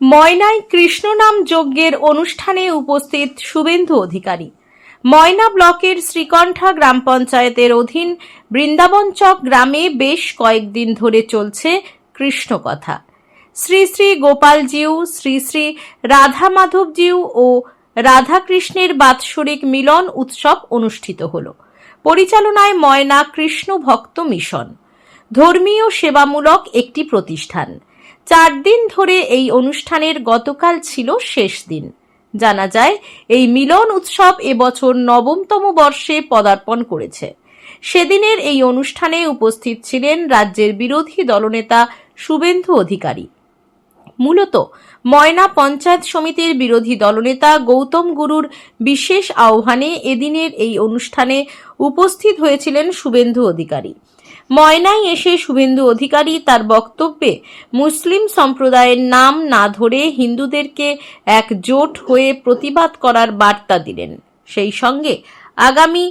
ময়নায় কৃষ্ণনাম যজ্ঞের অনুষ্ঠানে উপস্থিত শুভেন্দু অধিকারী। ময়না ব্লকের শ্রীকণ্ঠা গ্রাম পঞ্চায়েতের অধীন বৃন্দাবনচক গ্রামে বেশ কয়েকদিন ধরে চলছে কৃষ্ণ কথা। শ্রী শ্রী গোপালজিউ, শ্রী শ্রী রাধা মাধবজিউ ও রাধাকৃষ্ণের বাৎসরিক মিলন উৎসব অনুষ্ঠিত হল। পরিচালনায় ময়না কৃষ্ণ ভক্ত মিশন। ধর্মীয় সেবামূলক একটি প্রতিষ্ঠান। চার দিন ধরে এই অনুষ্ঠানের গতকাল ছিল শেষ দিন। জানা যায়, এই মিলন উৎসব এবছর নবমতম বর্ষে পদার্পণ করেছে। সেদিনের এই অনুষ্ঠানে উপস্থিত ছিলেন রাজ্যের বিরোধী দলনেতা শুভেন্দু অধিকারী। মূলত, ময়না পঞ্চায়েত সমিতির বিরোধী দলনেতা গৌতম গুরুর বিশেষ আহ্বানে এদিনের এই অনুষ্ঠানে উপস্থিত হয়েছিলেন শুভেন্দু অধিকারী। ময়নায় এসে শুভেন্দু অধিকারী তার বক্তব্যে মুসলিম সম্প্রদায়ের নাম না ধরে হিন্দুদেরকে একজোট হয়ে প্রতিবাদ করার বার্তা দিলেন। সেই সঙ্গে আগামী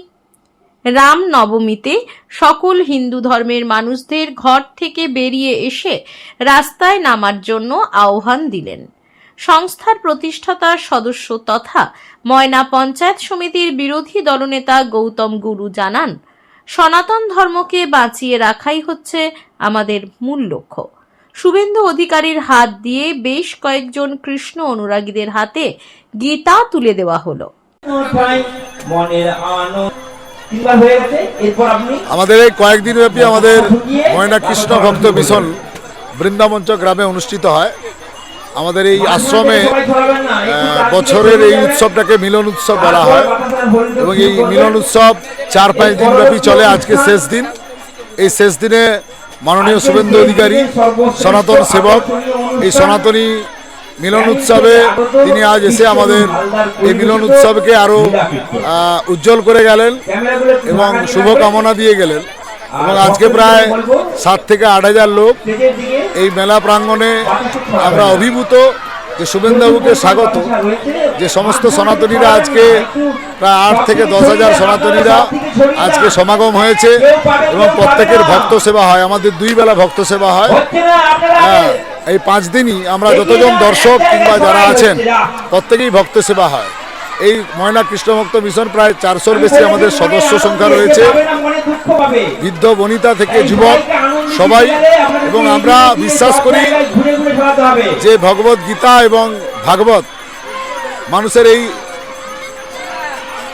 রাম নবমীতে সকল হিন্দু ধর্মের মানুষদের ঘর থেকে বেরিয়ে এসে রাস্তায় নামার জন্য আহ্বান দিলেন। সংস্থার প্রতিষ্ঠাতা সদস্য তথা ময়না পঞ্চায়েত সমিতির বিরোধী দলনেতা গৌতম গুরু জানান সনাতন ধর্মকে বাঁচিয়ে রাখাই হচ্ছে আমাদের মূল লক্ষ্য। শুভেন্দু অধিকারীর হাত দিয়ে বেশ কয়েকজন কৃষ্ণ অনুরাগীদের হাতে গীতা তুলে দেওয়া হলো। আমাদের এই কয়েকদিন ব্যাপী আমাদের ময়না কৃষ্ণ ভক্ত মিশন বৃন্দাবঞ্চ গ্রামে অনুষ্ঠিত হয়। আমাদের এই আশ্রমে বছরের এই উৎসবটাকে মিলন উৎসব বলা হয়। এবং এই মিলন উৎসব চার পাঁচ দিন ব্যাপী চলে আজকে শেষ দিন। এই শেষ দিনে মাননীয় শুভেন্দু অধিকারী সনাতন সেবক এই সনাতনী মিলন উৎসবে তিনি আজ এসে আমাদের এই মিলন উৎসবকে আরও উজ্জ্বল করে গেলেন এবং ঢাকা দিয়ে শুভ কামনা দিয়ে গেলেন। এবং আজকে প্রায় সাত থেকে আট হাজার লোক এই মেলা প্রাঙ্গণে আমরা অভিভূত যে শুভেন্দুবাবুকে স্বাগত যে সমস্ত সনাতনীরা আজকে প্রায় আট থেকে দশ হাজার সনাতনীরা আজকে সমাগম হয়েছে এবং প্রত্যেকের ভক্ত সেবা হয় আমাদের দুই বেলা ভক্ত সেবা হয়। হ্যাঁ এই পাঁচ দিনই আমরা যতজন দর্শক কিংবা যারা আছেন প্রত্যেকেই ভক্ত সেবা হয়। এই ময়না কৃষ্ণভক্ত মিশন প্রায় চারশোর বেশি আমাদের সদস্য সংখ্যা রয়েছে। বৃদ্ধ, বনিতা থেকে যুবক সবাই, এবং আমরা বিশ্বাস করি যে ভগবত গীতা এবং ভাগবত মানুষের এই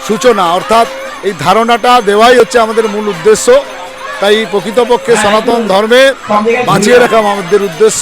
সূচনা, অর্থাৎ এই ধারণাটা দেওয়াই হচ্ছে আমাদের মূল উদ্দেশ্য। তাই প্রকৃতপক্ষে সনাতন ধর্মে বাঁচিয়ে রাখা আমাদের উদ্দেশ্য।